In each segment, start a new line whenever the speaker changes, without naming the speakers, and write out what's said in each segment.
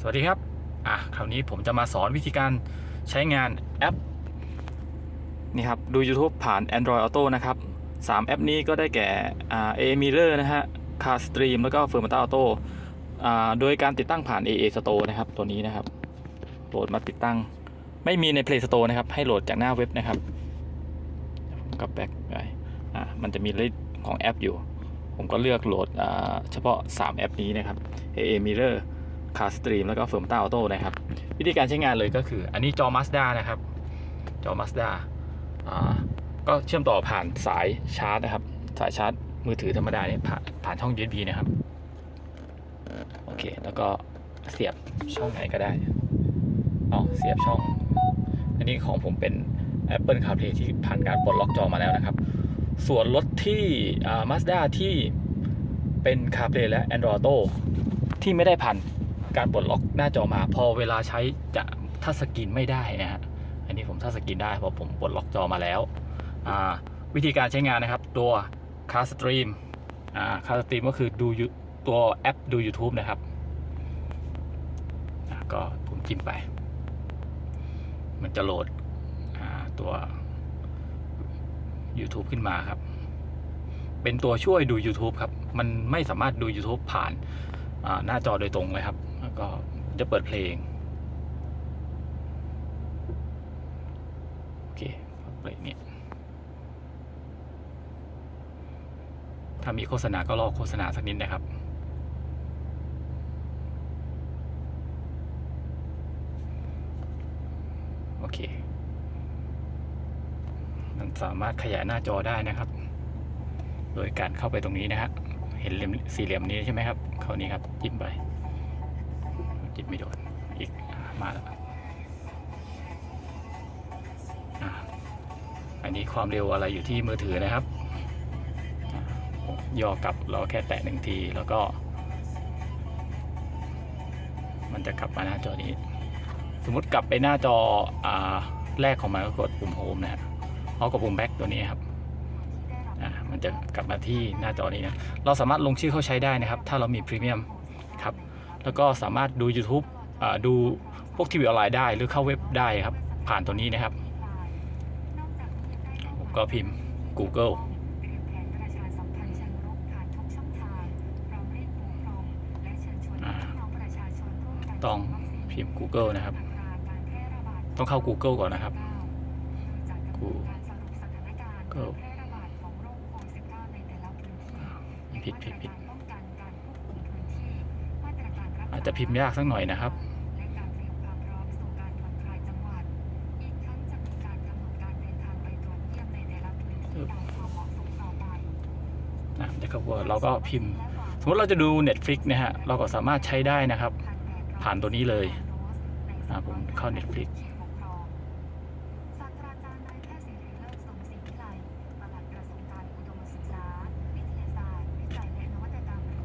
สวัสดีครับ อะ คราวนี้ผมจะมาสอนวิธีการใช้งานแอป นี่ครับ ดู YouTube ผ่าน Android Auto นะครับ 3 แอปนี้ก็ได้แก่อ่า AA Mirror นะฮะ Car Stream แล้วก็ Firmata Auto อ่าโดยการติดตั้งผ่าน AA Store นะครับ ตัวนี้นะครับ โหลดมาติดตั้ง ไม่มีใน Play Store นะครับ ให้โหลดจากหน้าเว็บนะครับผมกลับแบ็กไปอ่ามันจะมีลิสต์ของแอปอยู่ ผมก็เลือกโหลดอ่าเฉพาะ 3 แอปนี้นะครับ AA Mirror Car Stream แล้วก็ Firmata Auto นะครับ วิธีการใช้งานเลยก็คือ อันนี้จอ Mazda นะครับ จอ Mazda อ่าก็เชื่อมต่อผ่านสายชาร์จนะครับ สายชาร์จมือถือธรรมดาเนี่ยผ่านผ่านช่อง USB นะครับ โอเค แล้วก็เสียบช่องไหนก็ได้อ๋อเสียบช่อง อันนี้ของผมเป็น Apple CarPlay ที่ผ่านการปลดล็อกจอมาแล้วนะครับ ส่วนรถที่อ่า Mazda ที่เป็น CarPlay และ Android Auto ที่ไม่ได้ผ่าน การปลดล็อกหน้าจอมา พอเวลาใช้จะทัชสกรีนไม่ได้นะฮะอันนี้ผมทัชสกรีนได้เพราะผมปลดล็อกจอมาแล้ววิธีการใช้งานนะครับ ตัว Car Stream อ่า Car Stream ก็คือดูตัวแอปดู YouTube นะครับก็ผมจิ้มไป มันจะโหลดตัว YouTube ขึ้นมาครับ เป็นตัวช่วยดู YouTube ครับ มันไม่สามารถดู YouTube ผ่านหน้าจอโดยตรงเลยครับ ก็จะเปิดเพลง โอเคเปิดเนี่ยถ้ามีโฆษณาก็รอโฆษณาสักนิดนะครับโอเค มันสามารถขยายหน้าจอได้นะครับ โดยการเข้าไปตรงนี้นะฮะ เห็นเหลี่ยมสี่เหลี่ยมนี้ใช่ไหมครับ เข้านี้ครับ จิ้มไป ไม่โดนอีกมาแล้วอันนี้ความเร็วอะไรอยู่ที่มือถือนะครับย่อกลับเราแค่แตะหนึ่งทีแล้วก็ มันจะกลับมาหน้าจอนี้ สมมติกลับไปหน้าจออแรกของมันก็กดปุ่มโฮมนะฮะเอากับปุ่มแบ็กตัวนี้ครับอ่ามันจะกลับมาที่หน้าจอนี้นะเราสามารถลงชื่อเข้าใช้ได้นะครับ ถ้าเรามีพรีเมียม แล้วก็สามารถดู YouTube ดูพวกทีวีออนไลน์ได้หรือเข้าเว็บได้ครับ ผ่านตัวนี้นะครับ ก็พิมพ์ Google ต้องพิมพ์ Google นะครับ ต้องเข้า Google ก่อนนะครับ Google ผิดผิดผิดอา จจะพิมพ์ยากสักหน่อยนะครับนะเดี๋ยวครับว่าเราก็พิมพ์ สมมติเราจะดู Netflix นะฮะ เราก็สามารถใช้ได้นะครับ ผ่านตัวนี้เลยอ่าผมเข้า Netflix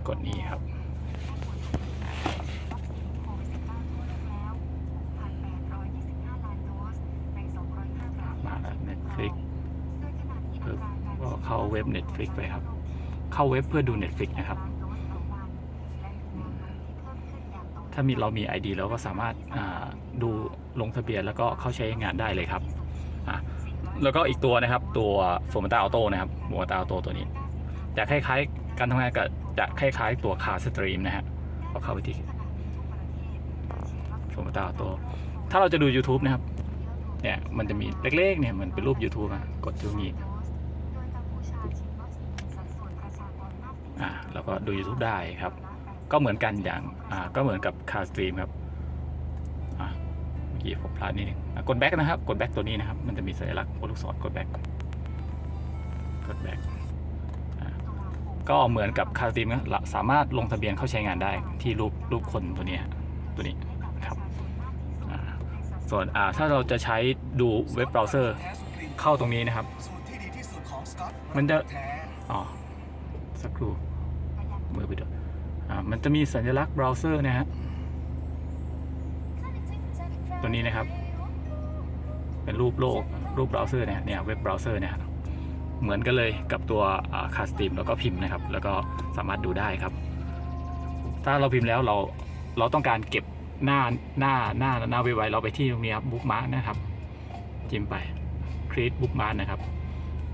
กดนี้ครับ มาแล้ว Netflix ปึ๊บก็ เข้าเว็บ Netflix ไปครับ เข้าเว็บเพื่อดู Netflix นะครับ ถ้ามีเรามี ID เราก็สามารถดูลงทะเบียนแล้วก็เข้าใช้งานได้เลยครับ แล้วก็อีกตัวนะครับตัว f o r m a t a Auto นะครับ f o r m a t a Auto ตัวนี้จะคล้ายๆการทำงานกับจะคล้ายๆตัว Car Stream นะฮะพอเข้าไปที่ f o r m a t a Auto ถ้าเราจะดู YouTube นะครับเนี่ยมันจะมีเล็กๆเนี่ยเหมันเป็นรูป YouTube อะกดตรงนี้อ่า แล้วก็ดู YouTube ได้ครับ ก็เหมือนกันอย่างอ่าก็เหมือนกับ Car Stream ครับอ่าเมื่อกี้ผมพลาดนิดนึงกดแบ็กนะครับ กดแบ็กตัวนี้นะครับ มันจะมีสัญลักษณ์ลูกศรกดแบ็กกดแบ็กก็เหมือนกับ Car Stream นะสามารถลงทะเบียนเข้าใช้งานได้ที่รูปรูปคนตัวนี้ตัวนี้ครับส่วนอ่าถ้าเราจะใช้ดูเว็บเบราว์เซอร์เข้าตรงนี้นะครับ มันจะอ๋อสักครู่ มือไปด้วยอ่ามันจะมีสัญลักษณ์เบราว์เซอร์นะฮะตัวนี้นะครับ เป็นรูปโลกรูปเบราว์เซอร์เนี่ยเนี่ยเว็บเบราว์เซอร์เนี่ยเหมือนกันเลยกับตัวคาสตีมแล้วก็พิมพ์นะครับ แล้วก็สามารถดูได้ครับ ถ้าเราพิมพ์แล้วเราเราต้องการเก็บหน้าหน้าหน้าหน้าเว็บไซต์เราไปที่ตรงนี้ครับบุ๊กมาร์กนะครับ จิ้มไป create book mark นะครับ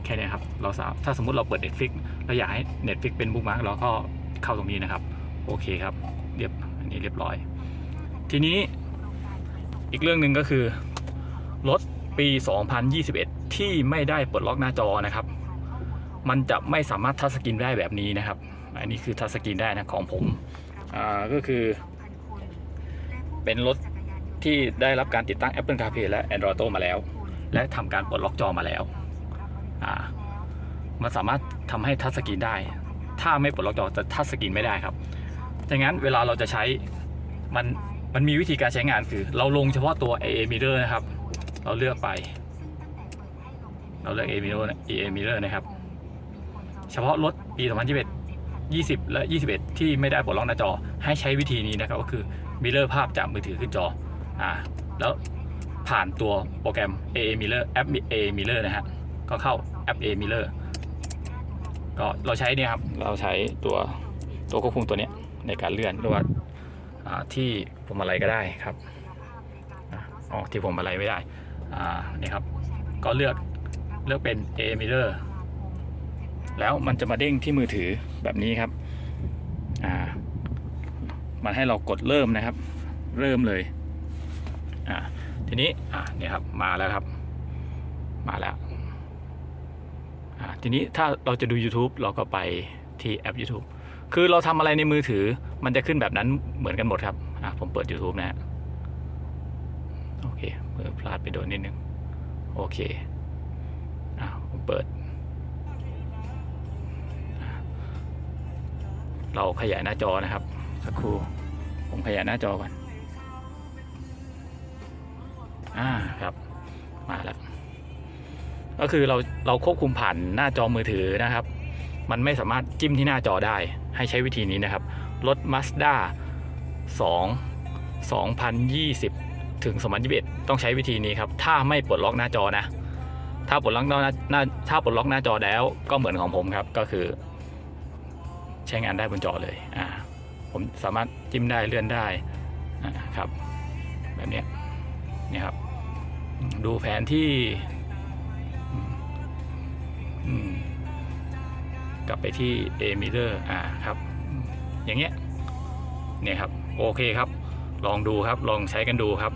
แค่นี้ครับ เราสามารถถ้าสมมุติเราเปิด Netflix เราอยากให้ Netflix เป็นบุ๊กมาร์กเราก็ เข้าตรงนี้นะครับ โอเคครับ เรียบอันนี้เรียบร้อย ทีนี้อีกเรื่องหนึ่งก็คือรถปี 2021 ที่ไม่ได้ปลดล็อกหน้าจอนะครับ มันจะไม่สามารถทัชสกรีนได้แบบนี้นะครับ อันนี้คือทัชสกรีนได้นะของผมอ่าก็คือ เป็นรถที่ได้รับการติดตั้ง Apple CarPlay และ Android Auto มาแล้ว และทำการปลดล็อกจอมาแล้วอ่ามันสามารถทำให้ทัชสกรีนได้ ถ้าไม่ปลดล็อกจอจะทัชสกรีนไม่ได้ครับดังนั้นเวลาเราจะใช้มันมันมีวิธีการใช้งานคือ เราลงเฉพาะตัว AA Mirror นะครับ เราเลือกไป เราเลือก AA Mirror นะ AA Mirror นะครับ เฉพาะรถปี 2021 20 และ 21 ที่ไม่ได้ปลดล็อกหน้าจอให้ใช้วิธีนี้นะครับ ก็คือ Mirror ภาพจากมือถือขึ้นจออ่าแล้วผ่านตัวโปรแกรม AA Mirror แอป AA Mirror นะฮะก็เข้าแอป AA Mirror ก็เราใช้เนี่ยครับเราใช้ตัวตัวควบคุมตัวเนี้ยในการเลื่อนหรือว่าอ่าที่ผมอะไรก็ได้ครับอะอ๋อที่ผมอะไรไม่ได้อ่านี่ครับก็เลือกเลือกเป็น AA Mirror แล้วมันจะมาเด้งที่มือถือแบบนี้ครับอ่ามันให้เรากดเริ่มนะครับ เริ่มเลยอ่าทีนี้อ่าเนี่ยครับมาแล้วครับ มาแล้วอ่า ทีนี้ถ้าเราจะดู YouTube เราก็ไปที่แอป YouTube คือเราทำอะไรในมือถือ มันจะขึ้นแบบนั้นเหมือนกันหมดครับผมเปิด YouTube นะฮะโอเคมือพลาดไปโดนนิดนึง โอเคอ่าผมเปิด เราขยายหน้าจอนะครับ สักครู่ ผมขยายหน้าจอก่อน อ่าครับ มาแล้ว ก็คือเราเราควบคุมผ่านหน้าจอมือถือนะครับ มันไม่สามารถจิ้มที่หน้าจอได้ ให้ใช้วิธีนี้นะครับ รถ Mazda 2 2020 ถึง 2021 ต้องใช้วิธีนี้ครับ ถ้าไม่ปลดล็อกหน้าจอนะ ถ้าปลดล็อกหน้าถ้าปลดล็อกหน้าจอแล้วก็เหมือนของผมครับ ก็คือ ใช้งานได้บนจอเลย อ่า ผมสามารถจิ้มได้เลื่อนได้อ่าครับ แบบนี้เนี่ยครับ ดูแผนที่ กลับไปที่ A mirror อ่าครับอืมอย่างเงี้ยเนี่ยครับ โอเคครับ ลองดูครับ ลองใช้กันดูครับ